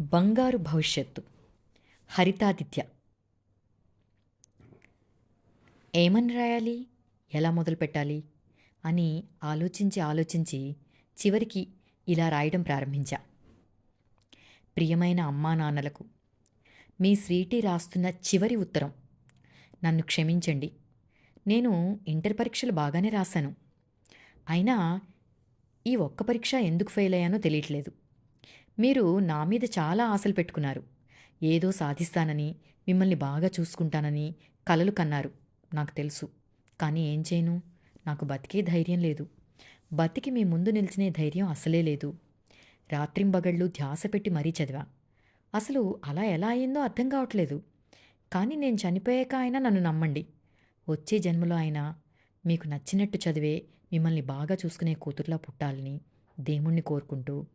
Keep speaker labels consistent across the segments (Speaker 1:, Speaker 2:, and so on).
Speaker 1: బంగారు భవిష్యత్తు. హరితాదిత్య. ఏమని రాయాలి? ఎలా మొదలు పెట్టాలి అని ఆలోచించి ఆలోచించి చివరికి ఇలా రాయడం ప్రారంభించా. ప్రియమైన అమ్మా నాన్నలకు మీ స్వీటీ రాస్తున్న చివరి ఉత్తరం. నన్ను క్షమించండి. నేను ఇంటర్ పరీక్షలు బాగానే రాశాను. అయినా ఈ ఒక్క పరీక్ష ఎందుకు ఫెయిల్ అయ్యానో తెలియట్లేదు. మీరు నా మీద చాలా ఆశలు పెట్టుకున్నారు. ఏదో సాధిస్తానని మిమ్మల్ని బాగా చూసుకుంటానని కలలు కన్నారు. నాకు తెలుసు. కానీ ఏం చేయను? నాకు బతికే ధైర్యం లేదు. బతికి మీ ముందు నిలిచినే ధైర్యం అసలే లేదు. రాత్రింబగళ్ళు ధ్యాస పెట్టి మరీ చదివా. అసలు అలా ఎలా అయిందో అర్థం కావట్లేదు. కానీ నేను చనిపోయాక అయినా నన్ను నమ్మండి. వచ్చే జన్మలో అయినా మీకు నచ్చినట్టు చదివే మిమ్మల్ని బాగా చూసుకునే కూతుర్లా పుట్టాలని దేవుణ్ణి కోరుకుంటూ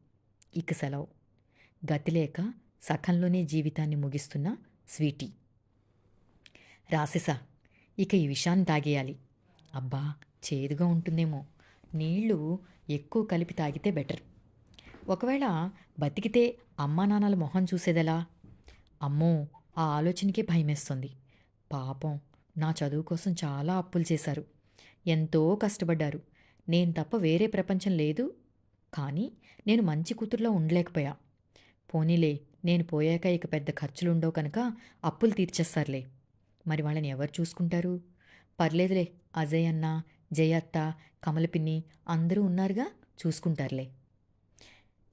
Speaker 1: ఇక సెలవు. గతిలేక సఖంలోనే జీవితాన్ని ముగిస్తున్న స్వీటీ. రాసేసా ఇక ఈ విషయాన్ని తాగేయాలి. అబ్బా చేదుగా ఉంటుందేమో. నీళ్ళు ఎక్కువ కలిపి తాగితే బెటర్. ఒకవేళ బతికితే అమ్మా నాన్నల మొహం చూసేదెలా? అమ్మో ఆ ఆలోచనకే భయమేస్తుంది. పాపం నా చదువు కోసం చాలా అప్పులు చేశారు. ఎంతో కష్టపడ్డారు. నేను తప్ప వేరే ప్రపంచం లేదు. కానీ నేను మంచి కూతురులో ఉండలేకపోయా. పోనీలే నేను పోయాక ఇక పెద్ద ఖర్చులుండవు కనుక అప్పులు తీర్చేస్తారులే. మరి వాళ్ళని ఎవరు చూసుకుంటారు? పర్లేదులే అజయ్ అన్న జయత్త కమలపిన్ని అందరూ ఉన్నారుగా చూసుకుంటారులే.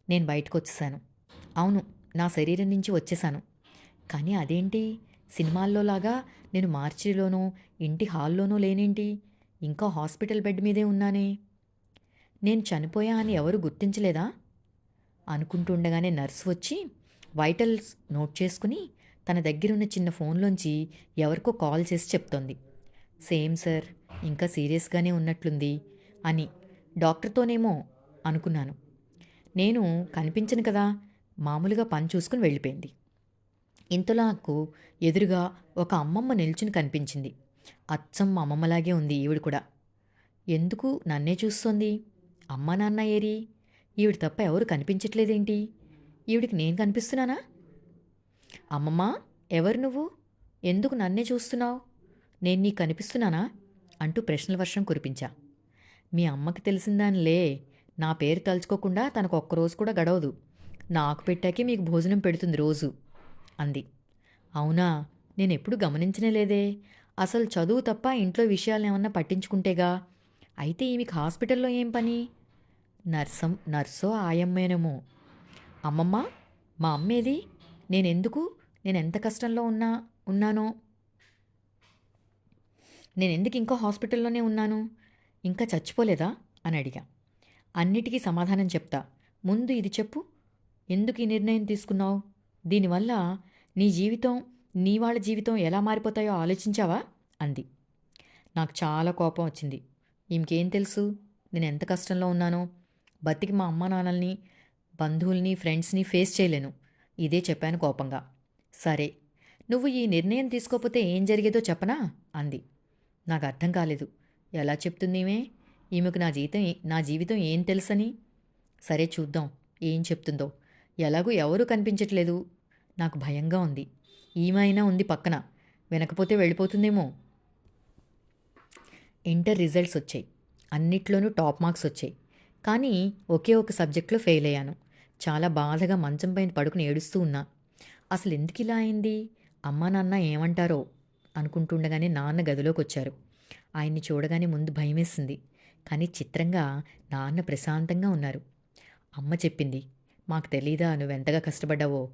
Speaker 1: నేను బయటకు వచ్చేసాను అవును నా శరీరం నుంచి వచ్చేసాను. కానీ అదేంటి? సినిమాల్లో లాగా నేను మార్చిలోనో ఇంటి హాల్లోనో లేనేంటి? ఇంకా హాస్పిటల్ బెడ్ మీదే ఉన్నానే. నేను చనిపోయా అని ఎవరు గుర్తించలేదా? అనుకుంటుండగానే నర్సు వచ్చి వైటల్స్ నోట్ చేసుకుని తన దగ్గరున్న చిన్న ఫోన్లోంచి ఎవరికో కాల్ చేసి చెప్తోంది. సేమ్ సార్ ఇంకా సీరియస్గానే ఉన్నట్లుంది అని డాక్టర్తోనేమో అనుకున్నాను. నేను కనిపించను కదా మామూలుగా పని చూసుకుని వెళ్ళిపోయింది. ఇంతలో నాకు ఎదురుగా ఒక అమ్మమ్మ నిల్చుని కనిపించింది. అచ్చం అమ్మమ్మలాగే ఉంది ఈవిడ కూడా. ఎందుకు నన్నే చూస్తోంది? అమ్మ నాన్న ఏరి ఈవిడ తప్ప ఎవరు కనిపించట్లేదేంటి? ఈవిడికి నేను కనిపిస్తున్నానా? అమ్మమ్మ ఎవరు నువ్వు? ఎందుకు నన్నే చూస్తున్నావు? నేను నీకు కనిపిస్తున్నానా? అంటూ ప్రశ్నల వర్షం కురిపించా. మీ అమ్మకి తెలిసిందానిలే నా పేరు తలుచుకోకుండా తనకు ఒక్కరోజు కూడా గడవదు. నాకు పెట్టాకే మీకు భోజనం పెడుతుంది రోజు అంది. అవునా? నేను ఎప్పుడు గమనించనే లేదే. అసలు చదువు తప్ప ఇంట్లో విషయాలు ఏమన్నా పట్టించుకుంటేగా. అయితే ఈమెకి హాస్పిటల్లో ఏం పని? నర్సం నర్సో ఆయమ్మేనేమో. అమ్మమ్మ మా అమ్మేది నేనెందుకు నేను ఎంత కష్టంలో ఉన్నా ఉన్నానో? నేను ఎందుకు ఇంకో హాస్పిటల్లోనే ఉన్నాను? ఇంకా చచ్చిపోలేదా? అని అడిగా. అన్నిటికీ సమాధానం చెప్తా. ముందు ఇది చెప్పు. ఎందుకు ఈ నిర్ణయం తీసుకున్నావు? దీనివల్ల నీ జీవితం నీ వాళ్ళ జీవితం ఎలా మారిపోతాయో ఆలోచించావా? అంది. నాకు చాలా కోపం వచ్చింది. ఈమెకేం తెలుసు? నేను ఎంత కష్టంలో ఉన్నానో? బతికి మా అమ్మ నాన్నల్ని బంధువుల్ని ఫ్రెండ్స్ని ఫేస్ చేయలేను. ఇదే చెప్పాను కోపంగా. సరే నువ్వు ఈ నిర్ణయం తీసుకోకపోతే ఏం జరిగేదో చెప్పనా? అంది. నాకు అర్థం కాలేదు. ఎలా చెప్తుందిమే? ఈమెకు నా జీవితం నా జీవితం ఏం తెలుసని? సరే చూద్దాం ఏం చెప్తుందో. ఎలాగూ ఎవరూ కనిపించట్లేదు. నాకు భయంగా ఉంది. ఈమైనా ఉంది పక్కన. వినకపోతే వెళ్ళిపోతుందేమో? ఇంటర్ రిజల్ట్స్ వచ్చాయి. అన్నిట్లోనూ టాప్ మార్క్స్ వచ్చాయి. కానీ ఒకే ఒక సబ్జెక్ట్లో ఫెయిల్ అయ్యాను. చాలా బాధగా మంచం పైన పడుకుని ఏడుస్తూ ఉన్నా. అసలు ఎందుకు ఇలా అయింది? అమ్మా నాన్న ఏమంటారో అనుకుంటుండగానే నాన్న గదిలోకి వచ్చారు ఆయన్ని చూడగానే ముందు భయమేసింది. కానీ చిత్రంగా నాన్న ప్రశాంతంగా ఉన్నారు. అమ్మ చెప్పింది మాకు తెలీదా నువ్వెంతగా కష్టపడ్డావో?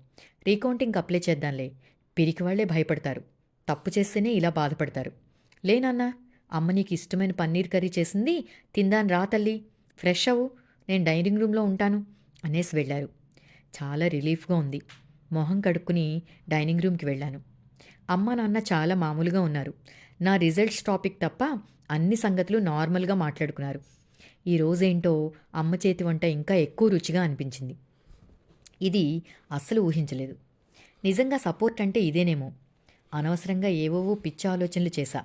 Speaker 1: రీకౌంటింగ్ అప్లై చేద్దాంలే. పిరికి వాళ్ళే భయపడతారు. తప్పు చేస్తేనే ఇలా బాధపడతారు. లే అమ్మ నీకు ఇష్టమైన పన్నీర్ కర్రీ చేసింది తిందాని రా తల్లి. ఫ్రెష్ అవ్వు నేను డైనింగ్ రూమ్లో ఉంటాను అనేసి వెళ్ళారు. చాలా రిలీఫ్గా ఉంది. మొహం కడుక్కుని డైనింగ్ రూమ్కి వెళ్ళాను. అమ్మ నాన్న చాలా మామూలుగా ఉన్నారు. నా రిజల్ట్స్ టాపిక్ తప్ప అన్ని సంగతులు నార్మల్గా మాట్లాడుకున్నారు. ఈ రోజేంటో అమ్మ చేతి వంట ఇంకా ఎక్కువ రుచిగా అనిపించింది. ఇది అస్సలు ఊహించలేదు. నిజంగా సపోర్ట్ అంటే ఇదేనేమో. అనవసరంగా ఏవోవో పిచ్చి ఆలోచనలు చేశా.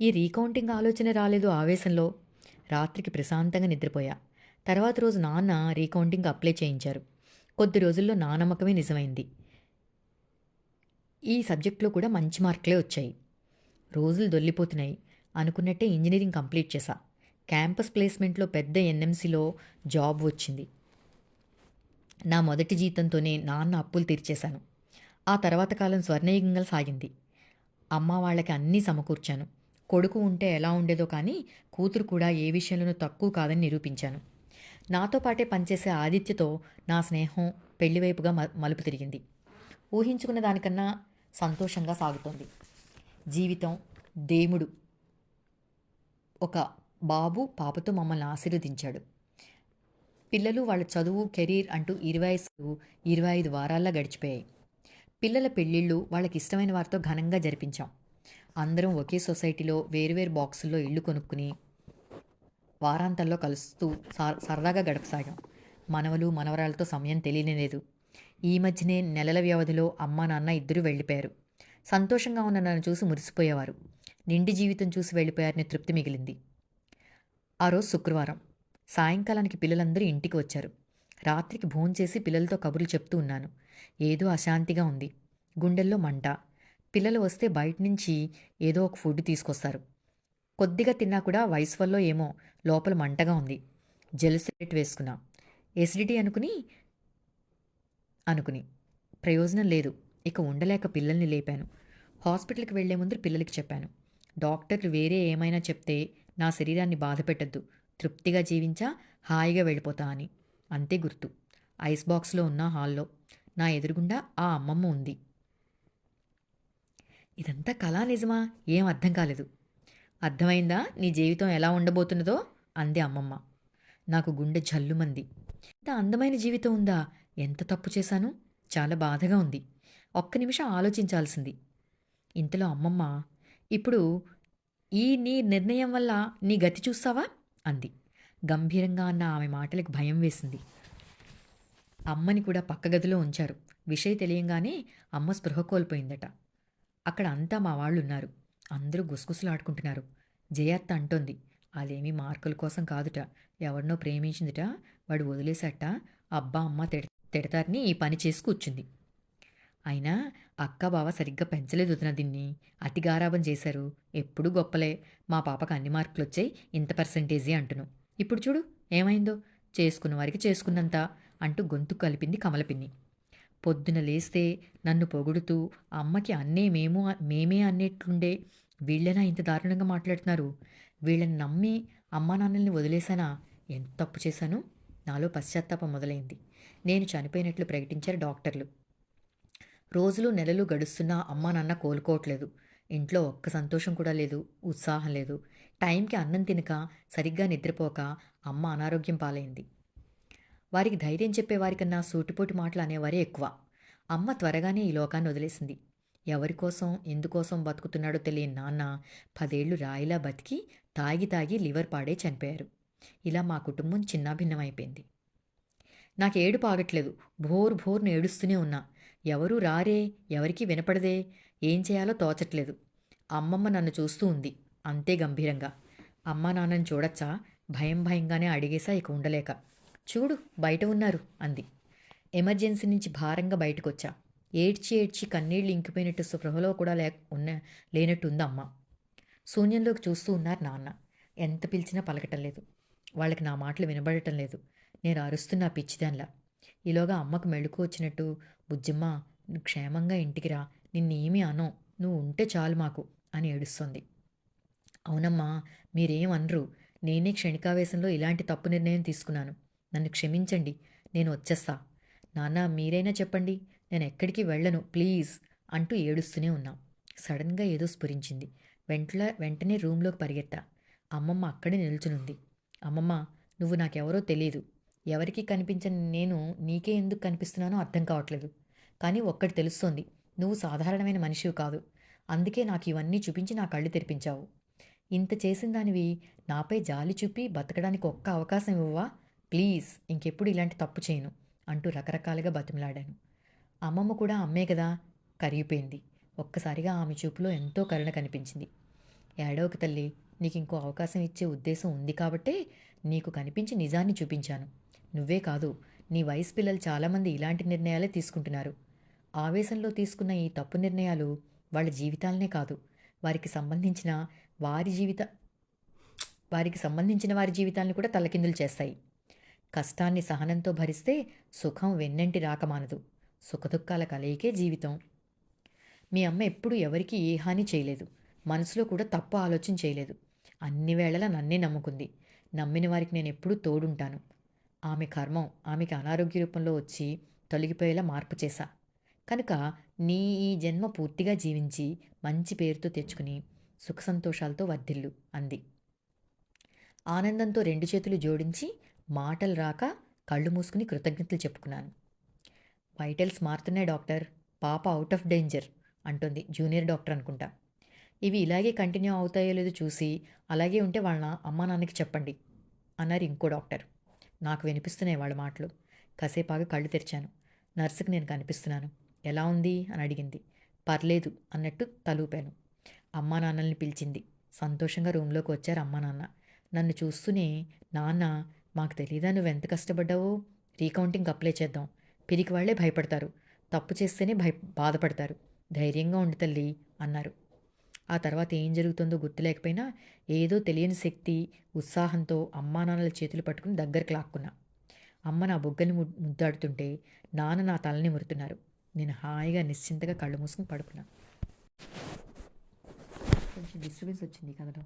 Speaker 1: ఈ రీకౌంటింగ్ ఆలోచన రాలేదు ఆవేశంలో. రాత్రికి ప్రశాంతంగా నిద్రపోయా. తర్వాత రోజు నాన్న రీకౌంటింగ్ అప్లై చేయించారు. కొద్ది రోజుల్లో నా నమ్మకమే నిజమైంది. ఈ సబ్జెక్ట్లో కూడా మంచి మార్కులే వచ్చాయి. రోజులు దొల్లిపోతున్నాయి. అనుకున్నట్టే ఇంజనీరింగ్ కంప్లీట్ చేశా. క్యాంపస్ ప్లేస్మెంట్లో పెద్ద ఎన్ఎంసీలో జాబ్ వచ్చింది. నా మొదటి జీతంతోనే నాన్న అప్పులు తీర్చేశాను. ఆ తర్వాత కాలం స్వర్ణయుగంగా సాగింది. అమ్మ వాళ్ళకి అన్నీ సమకూర్చాను. కొడుకు ఉంటే ఎలా ఉండేదో కానీ కూతురు కూడా ఏ విషయంలోనూ తక్కువ కాదని నిరూపించాను. నాతో పాటే పనిచేసే ఆదిత్యతో నా స్నేహం పెళ్ళివైపుగా మ- మలుపు తిరిగింది. ఊహించుకున్న దానికన్నా సంతోషంగా సాగుతోంది. జీవితం దేవుడు ఒక బాబు పాపతో మమ్మల్ని ఆశీర్వదించాడు. పిల్లలు వాళ్ళ చదువు కెరీర్ అంటూ ఇరవై ఇరవై ఐదు వారాల్లో గడిచిపోయాయి. పిల్లల పెళ్ళిళ్ళు వాళ్ళకి ఇష్టమైన వారితో ఘనంగా జరిపించాం. అందరం ఒకే సొసైటీలో వేరువేరు బాక్సుల్లో ఇళ్ళు కొనుక్కుని వారాంతంలో కలుస్తూ సరదాగా గడపసాగాం. మనవలు మనవరాలతో సమయం తెలియలేదు ఈ మధ్యనే నెలల వ్యవధిలో అమ్మ నాన్న ఇద్దరూ వెళ్ళిపోయారు. సంతోషంగా ఉన్న నన్ను చూసి మురిసిపోయేవారు. నిండి జీవితం చూసి వెళ్ళిపోయారని తృప్తి మిగిలింది. ఆ రోజు శుక్రవారం. సాయంకాలానికి పిల్లలందరూ ఇంటికి వచ్చారు. రాత్రికి భోంచేసి పిల్లలతో కబుర్లు చెప్తూ ఉన్నాను. ఏదో అశాంతిగా ఉంది. గుండెల్లో మంట. పిల్లలు వస్తే బయట నుంచి ఏదో ఒక ఫుడ్ తీసుకొస్తారు. కొద్దిగా తిన్నా కూడా వయసు వల్ల ఏమో లోపల మంటగా ఉంది. జెల్ వేసుకున్నా. ఎసిడిటీ అనుకుని అనుకుని. ప్రయోజనం లేదు. ఇక ఉండలేక పిల్లల్ని లేపాను. హాస్పిటల్కి వెళ్ళే ముందు పిల్లలకి చెప్పాను. డాక్టర్లు వేరే ఏమైనా చెప్తే నా శరీరాన్ని బాధ పెట్టద్దు. తృప్తిగా జీవించా హాయిగా వెళ్ళిపోతా అని. అంతే గుర్తు. ఐస్ బాక్స్లో ఉన్న హాల్లో. నా ఎదురుగుండా ఆ అమ్మమ్మ ఉంది. ఇదంతా కళా నిజమా? ఏం అర్థం కాలేదు. అర్థమైందా? నీ జీవితం ఎలా ఉండబోతున్నదో? అంది అమ్మమ్మ. నాకు గుండె జల్లుమంది. ఇంత అందమైన జీవితం ఉందా? ఎంత తప్పు చేశాను? చాలా బాధగా ఉంది. ఒక్క నిమిషం ఆలోచించాల్సింది. ఇంతలో అమ్మమ్మ ఇప్పుడు ఈ నీ నిర్ణయం వల్ల నీ గతి చూస్తావా? అంది. గంభీరంగా అన్న ఆమె మాటలకు భయం వేసింది. అమ్మని కూడా పక్క గదిలో ఉంచారు. విషయం తెలియంగానే అమ్మ స్పృహ కోల్పోయిందట. అక్కడ అంతా మా వాళ్ళు ఉన్నారు అందరూ గుసగుసలాడుకుంటున్నారు. జయత్త అంటోంది అదేమీ మార్కుల కోసం కాదుట. ఎవరినో ప్రేమించిందిట. వాడు వదిలేసట అబ్బా అమ్మ తిడ తిడతారని ఈ పని చేసి కూర్చుంది. అయినా అక్క బావ సరిగ్గా పెంచలేదు వదిన దీన్ని. అతిగారాభం చేశారు. ఎప్పుడూ గొప్పలే. మా పాపకు అన్ని మార్కులు వచ్చాయి ఇంత పర్సంటేజీ అంటును ఇప్పుడు చూడు ఏమైందో? చేసుకున్న వారికి చేసుకున్నంత అంటూ గొంతు కలిపింది కమలపిన్ని. పొద్దున లేస్తే నన్ను పొగుడుతూ అమ్మకి అన్నే మేము మేమే అన్నట్లుండే వీళ్ళైనా ఇంత దారుణంగా మాట్లాడుతున్నారు? వీళ్ళని నమ్మి అమ్మా నాన్నల్ని వదిలేశానా? ఎంత తప్పు చేశాను? నాలో పశ్చాత్తాపం మొదలైంది. నేను చనిపోయినట్లు ప్రకటించారు డాక్టర్లు. రోజులు నెలలు గడుస్తున్నా అమ్మా నాన్న కోలుకోవట్లేదు. ఇంట్లో ఒక్క సంతోషం కూడా లేదు ఉత్సాహం లేదు. టైంకి అన్నం తినక సరిగ్గా నిద్రపోక అమ్మ అనారోగ్యం పాలైంది. వారికి ధైర్యం చెప్పేవారికన్నా సూటిపోటి మాటలు అనేవారే ఎక్కువ. అమ్మ త్వరగానే ఈ లోకాన్ని వదిలేసింది. ఎవరి కోసం ఎందుకోసం బతుకుతున్నాడో తెలియని నాన్న పదేళ్ళు రాయిలా బతికి తాగి తాగి లివర్ పాడే చనిపోయారు. ఇలా మా కుటుంబం చిన్నాభిన్నమైపోయింది. నాకు ఏడు పాగట్లేదు భోర్ భోర్ను ఏడుస్తూనే ఉన్నా. ఎవరూ రారే? ఎవరికీ వినపడదే? ఏం చేయాలో తోచట్లేదు. అమ్మమ్మ నన్ను చూస్తూ ఉంది. అంతే గంభీరంగా. అమ్మా నాన్నని చూడచ్చా? భయం భయంగానే అడిగేసా ఇక ఉండలేక. చూడు బయట ఉన్నారు అంది. ఎమర్జెన్సీ నుంచి భారంగా బయటకొచ్చా. ఏడ్చి ఏడ్చి కన్నీళ్ళు ఇంకిపోయినట్టు స్పృహలో కూడా లేక ఉన్న లేనట్టుంది అమ్మ. శూన్యంలోకి చూస్తూ ఉన్నారు నాన్న. ఎంత పిలిచినా పలకటం లేదు వాళ్ళకి నా మాటలు వినబడటం లేదు. నేను అరుస్తున్నా పిచ్చిదాన్లా. ఈలోగా అమ్మకు మెళుకు వచ్చినట్టు బుజ్జమ్మ నువ్వు క్షేమంగా ఇంటికి రా. నిన్నేమీ అనో. నువ్వు ఉంటే చాలు మాకు అని ఏడుస్తుంది. అవునమ్మా మీరేం అనరు. నేనే క్షణికావేశంలో ఇలాంటి తప్పు నిర్ణయం తీసుకున్నాను. నన్ను క్షమించండి నేను వచ్చేస్తా. నాన్న మీరైనా చెప్పండి నేను ఎక్కడికి వెళ్ళను ప్లీజ్ అంటూ ఏడుస్తూనే ఉన్నా. సడన్గా ఏదో స్ఫురించింది. వెంటలా వెంటనే రూమ్లోకి పరిగెత్తా. అమ్మమ్మ అక్కడే నిల్చునుంది. అమ్మమ్మ నువ్వు నాకెవరో తెలియదు ఎవరికి కనిపించని నేను నీకే ఎందుకు కనిపిస్తున్నానో అర్థం కావట్లేదు. కానీ ఒక్కటి తెలుస్తోంది నువ్వు సాధారణమైన మనిషివి కాదు. అందుకే నాకు ఇవన్నీ చూపించి నా కళ్ళు తెరిపించావు. ఇంత చేసిన దానివి నాపై జాలి చూపి బతకడానికి ఒక్క అవకాశం ఇవ్వవా? ప్లీజ్ ఇంకెప్పుడు ఇలాంటి తప్పు చేయను అంటూ రకరకాలుగా బతిమలాడాను. అమ్మమ్మ కూడా అమ్మే కదా కరిగిపోయింది. ఒక్కసారిగా ఆమె చూపులో ఎంతో కరుణ కనిపించింది. ఏడవకి తల్లి నీకు ఇంకో అవకాశం ఇచ్చే ఉద్దేశం ఉంది కాబట్టే నీకు కనిపించి నిజాన్ని చూపించాను. నువ్వే కాదు నీ వయసు పిల్లలు చాలామంది ఇలాంటి నిర్ణయాలే తీసుకుంటున్నారు. ఆవేశంలో తీసుకున్న ఈ తప్పు నిర్ణయాలు వాళ్ళ జీవితాలనే కాదు. వారికి సంబంధించిన వారి జీవిత వారికి సంబంధించిన వారి జీవితాలను కూడా తలకిందులు చేస్తాయి. కష్టాన్ని సహనంతో భరిస్తే సుఖం వెన్నంటి రాకమానదు సుఖదుఖాల కలయికే జీవితం. మీ అమ్మ ఎప్పుడూ ఎవరికీ ఏ హాని చేయలేదు. మనసులో కూడా తప్పు ఆలోచన చేయలేదు. అన్ని వేళలా నన్నే నమ్ముకుంది. నమ్మిన వారికి నేను ఎప్పుడూ తోడుంటాను. ఆమె కర్మం ఆమెకి అనారోగ్య రూపంలో వచ్చి తొలగిపోయేలా మార్పు చేశా. కనుక నీ ఈ జన్మ పూర్తిగా జీవించి మంచి పేరుతో తెచ్చుకుని సుఖ సంతోషాలతో వర్ధిల్లు అంది. ఆనందంతో రెండు చేతులు జోడించి మాటలు రాక కళ్ళు మూసుకుని కృతజ్ఞతలు చెప్పుకున్నాను. వైటల్స్ మారుతున్నాయి డాక్టర్. పాప అవుట్ ఆఫ్ డేంజర్ అంటుంది జూనియర్ డాక్టర్ అనుకుంటా. ఇవి ఇలాగే కంటిన్యూ అవుతాయో లేదో చూసి అలాగే ఉంటే వాళ్ళ అమ్మా నాన్నకి చెప్పండి అన్నారు ఇంకో డాక్టర్. నాకు వినిపిస్తున్నాయి వాళ్ళ మాటలు. కాసేపాగా కళ్ళు తెరిచాను. నర్సుకి నేను కనిపిస్తున్నాను. ఎలా ఉంది? అని అడిగింది. పర్లేదు అన్నట్టు తలూపాను. అమ్మా నాన్నల్ని పిలిచింది. సంతోషంగా రూమ్లోకి వచ్చారు అమ్మా నాన్న. నన్ను చూస్తూనే నాన్న మాకు తెలీదా నువ్వు ఎంత కష్టపడ్డావో? రీకౌంటింగ్ అప్లై చేద్దాం. పిరికి వాళ్ళే భయపడతారు. తప్పు చేస్తేనే భయ బాధపడతారు. ధైర్యంగా ఉండి తల్లి అన్నారు. ఆ తర్వాత ఏం జరుగుతుందో గుర్తులేకపోయినా ఏదో తెలియని శక్తి ఉత్సాహంతో అమ్మా నాన్నల చేతులు పట్టుకుని దగ్గరికి లాక్కున్నా. అమ్మ నా బుగ్గని ము- ముద్దాడుతుంటే నాన్న నా తలని మురుతున్నారు. నేను హాయిగా నిశ్చింతగా కళ్ళు మూసుకుని పడుకున్నా. కొంచెం డిస్టర్బెన్స్ వచ్చింది కథలో